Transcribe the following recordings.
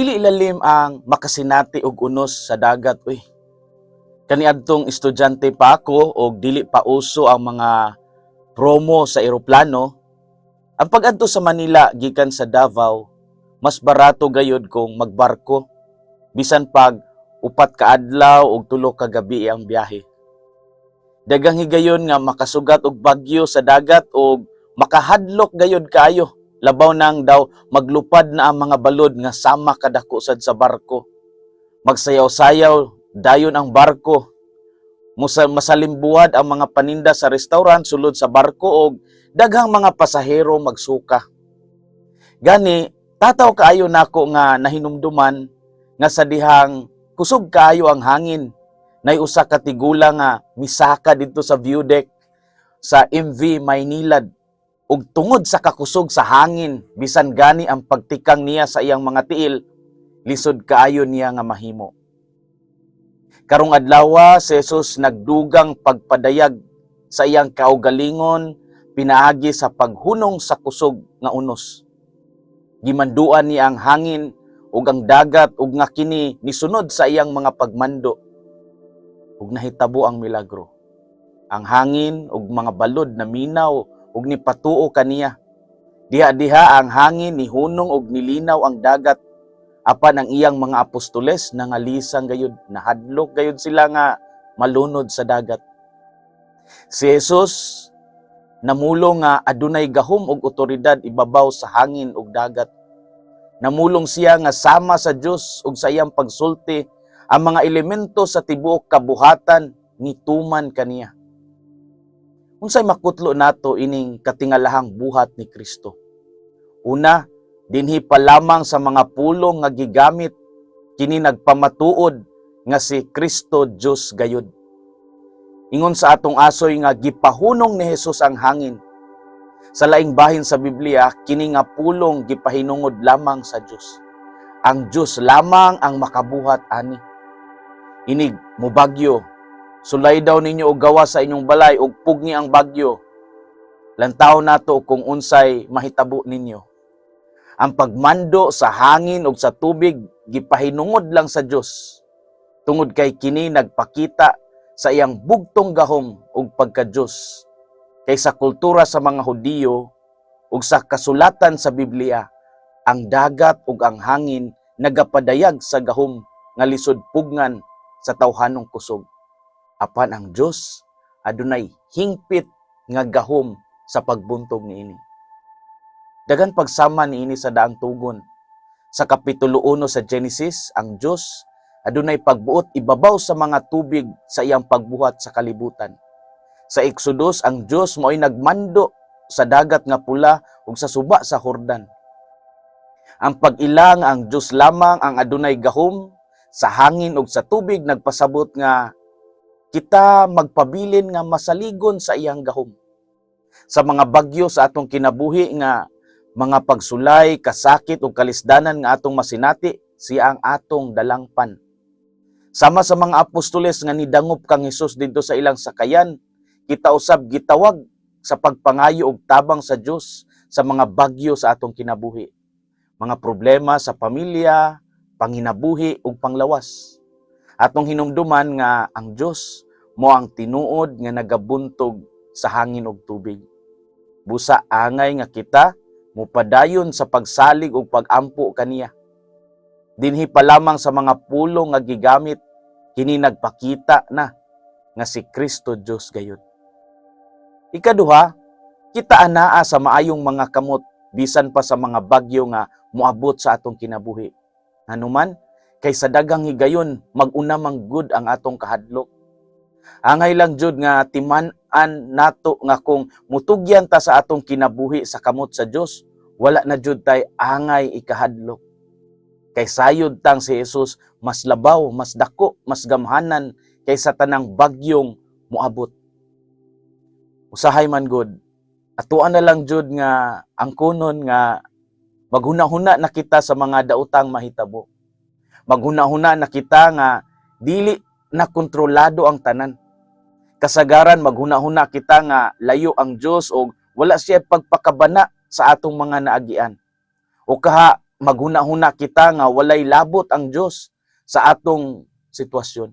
Dili ilalim ang makasinati og unos sa dagat uy. Kaniadtong estudyante pa ako og dili pa uso ang mga promo sa eroplano. Ang pag-adto sa Manila gikan sa Davao, mas barato gayud kung magbarko bisan pag upat ka adlaw og tulo ka gabi ang biyahe. Dagang higayon nga makasugat og bagyo sa dagat og makahadlok gayud kaayo. Labaw nang daw maglupad na ang mga balod nga sama kadako sad sa barko. Magsayaw-sayaw dayon ang barko. Masalimbuad ang mga paninda sa restaurant sulod sa barko og daghang mga pasahero magsuka. Gani, tataw kaayo nako nga nahinumduman nga sa dihang kusog kaayo ang hangin. Nay usa ka tigula nga misaka dito sa view deck sa MV Maynilad ug tungod sa kakusog sa hangin bisan gani ang pagtikang niya sa iyang mga tiil lisod kaayo niya nga mahimo. Karong adlaw si Jesus nagdugang pagpadayag sa iyang kaugalingon pinaagi sa paghunong sa kusog nga unos. Gimanduan niya ang hangin ug ang dagat ug nga kini nisunod sa iyang mga pagmando ug nahitabo ang milagro. Ang hangin ug mga balod na minaw ug nipatuo kaniya. Diha-diha ang hangin ni hunong ug nilinaw ang dagat apan ang iyang mga apostoles nangalisang gayud nahadlok gayud sila nga malunod sa dagat. Si Jesus namulong nga adunay gahom ug otoridad ibabaw sa hangin ug dagat. Namulong siya nga sama sa Dios ug sa iyang pagsulti ang mga elemento sa tibuok kabuhatan nituman kaniya. Unsay makutlo nato ining katingalahang buhat ni Kristo? Una, dinhi pa lamang sa mga pulong nga gigamit kini nagpamatuod nga si Kristo Dios gayud. Ingon sa atong asoy nga gipahunong ni Hesus ang hangin. Sa laing bahin sa Biblia, kini nga pulong gipahinungod lamang sa Dios. Ang Dios lamang ang makabuhat ani. Inig mo bagyo, sulay daw ninyo og gawa sa inyong balay ug pugni ang bagyo. Lantaw nato kung unsay mahitabo ninyo. Ang pagmando sa hangin ug sa tubig gipahinungod lang sa Dios. Tungod kay kini nagpakita sa iyang bugtong gahom ug pagka-Dios. Kay sa kultura sa mga Hudiyo ug sa kasulatan sa Biblia, ang dagat ug ang hangin nagapadayag sa gahom nga lisod pugngan sa tawhanong kusog. Apan ang Dios adunay hingpit nga gahom sa pagbuntog niini. Dagan pagsama niini sa daang tugon. Sa kapitulo 1 sa Genesis, ang Dios adunay pagbuot ibabaw sa mga tubig sa iyang pagbuhat sa kalibutan. Sa Exodus, ang Dios mo'y nagmando sa dagat nga pula ug sa suba sa Hordan. Ang pag-ilang ang Dios lamang ang adunay gahom sa hangin ug sa tubig nagpasabot nga kita magpabilin nga masaligon sa iyang gahom. Sa mga bagyo sa atong kinabuhi nga mga pagsulay, kasakit ug kalisdanan nga atong masinati, siya ang atong dalangpan. Sama sa mga apostoles nga nidangop kang Hesus didto sa ilang sakayan, kita usab gitawag sa pagpangayo og tabang sa Dios sa mga bagyo sa atong kinabuhi. Mga problema sa pamilya, panginabuhi ug panglawas. Atong hinumduman nga ang Dios mo ang tinuod nga nagabuntog sa hangin ug tubig. Busa angay nga kita mupadayon sa pagsalig ug pagampo kaniya. Dinhi pa lamang sa mga pulong nga gigamit kini nagpakita na nga si Kristo Dios gayud. Ikaduha, kita anaa sa maayong mga kamot bisan pa sa mga bagyo nga moabot sa atong kinabuhi. Hanuman, kay sa dagang higayon maguna mang good ang atong kahadlok. Angay lang jud nga timan-an nato nga kung mutugyan ta sa atong kinabuhi sa kamot sa Dios, wala na jud tay angay ikahadlok. Kay sayod tang si Jesus mas labaw, mas dako, mas gamhanan kaysa tanang bagyong moabot. Usahay man good. Atuan na lang jud nga ang kunon nga maghuna-huna na kita sa mga daotang mahitabo. Maghuna-huna na kita nga dili na kontrolado ang tanan. Kasagaran maghuna-huna kita nga layo ang Dios o wala siya pagpakabana sa atong mga naagian. O kaha maghuna-huna kita nga walay labot ang Dios sa atong sitwasyon.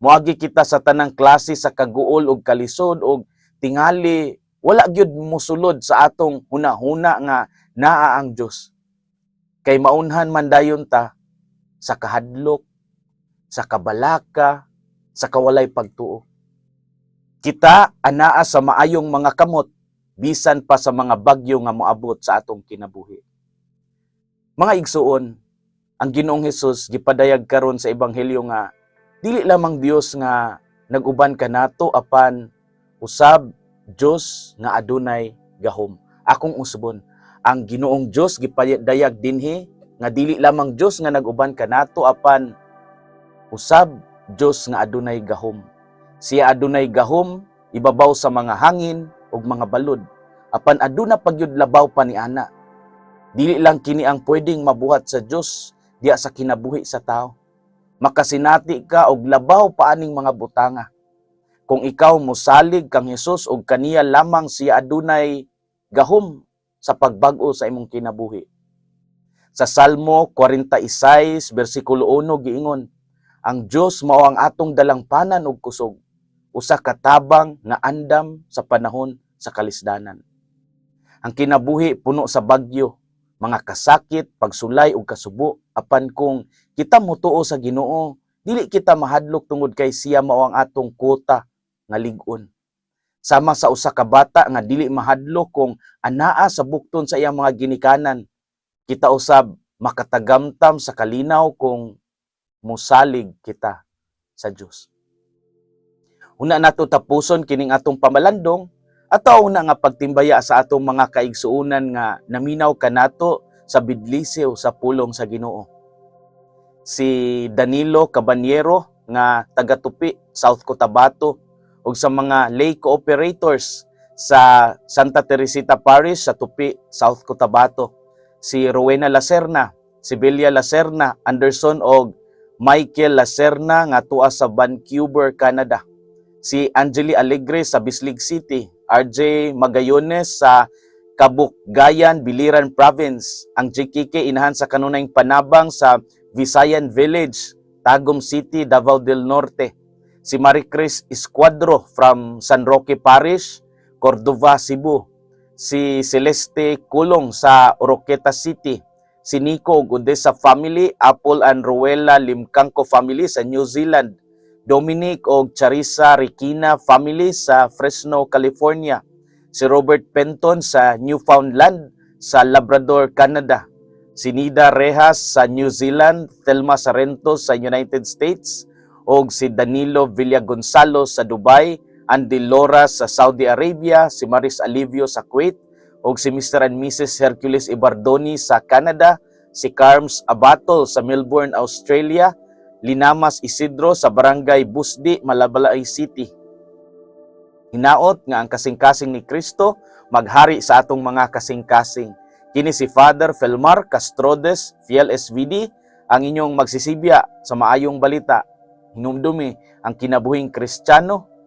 Moagi kita sa tanang klase sa kaguol ug kalisod ug tingali wala gyud mosulod sa atong huna-huna nga naa ang Dios. Kay maunhan man dayon ta sa kahadlok, sa kabalaka, sa kawalay pagtuo. Kita anaa sa maayong mga kamot bisan pa sa mga bagyo nga moabot sa atong kinabuhi. Mga igsuon, ang Ginoong Hesus gipadayag karon sa ebanghelyo nga dili lamang Dios nga naguban kanato apan usab Dios nga adunay gahom. Akong usbon, ang Ginoong Dios gipadayag dinhi nga dili lamang Dios nga naguban kanato apan usab Dios nga adunay gahom. Siya adunay gahom ibabaw sa mga hangin ug mga balod. Apan aduna pagyud labaw pa ni ana. Dili lang kini ang pwedeng mabuhat sa Dios diya sa kinabuhi sa tao. Makasinati ka og labaw paaning mga butanga. Kung ikaw mosalig kang Hesus og kaniya lamang siya adunay gahom sa pagbag-o sa imong kinabuhi. Sa Salmo 46 bersikulo 1 giingon, ang Dios mao ang atong dalangpanan ug kusog, usa ka tabang nga andam sa panahon sa kalisdanan. Ang kinabuhi puno sa bagyo, mga kasakit, pagsulay ug kasubo, apan kung kita motuo sa Ginoo, dili kita mahadlok tungod kay siya mao ang atong kuta nga lig-on. Sama sa usa ka bata nga dili mahadlok kung anaa sa bukton sa iyang mga ginikanan, kita usab makatagamtam sa kalinaw kung musalig kita sa Dios. Una nato tapuson kining atong pamalandong ato una nga pagtimbaya sa atong mga kaigsuonan nga naminaw kanato sa bidlise o sa pulong sa Ginoo. Si Danilo Cabanyero nga taga Tupi, South Cotabato ug sa mga lay cooperators sa Santa Teresita Parish sa Tupi, South Cotabato. Si Rowena Lacerna, si Belia Lacerna, Anderson og Michael Lacerna nga tuwa sa Vancouver, Canada. Si Angeli Alegre sa Bislig City, RJ Magayones sa Kabukgayan, Biliran Province. Ang JKK inahan sa kanunayng panabang sa Visayan Village, Tagum City, Davao del Norte. Si Maricris Escuadro from San Roque Parish, Cordova, Cebu. Si Celeste Kulong sa Oroqueta City. Si Nico ug Odessa family, Apple and Ruela Limcangco family sa New Zealand. Dominic og Charissa Rikina family sa Fresno, California. Si Robert Penton sa Newfoundland sa Labrador, Canada. Si Nida Rejas sa New Zealand, Thelma Sarento sa United States, og si Danilo Villagonzalo sa Dubai, Andy Lora sa Saudi Arabia, si Maris Alivio sa Kuwait, og si Mr. and Mrs. Hercules Ibardoni sa Canada, si Carms Abatol sa Melbourne, Australia, Linamas Isidro sa Barangay Busdi, Malabalay City. Hinaot nga ang kasing-kasing ni Kristo maghari sa atong mga kasing-kasing. Kini si Father Felmar Castrodes, Fiel SVD, ang inyong magsisibya sa maayong balita. Hinumdumi ang kinabuhing Kristiyano,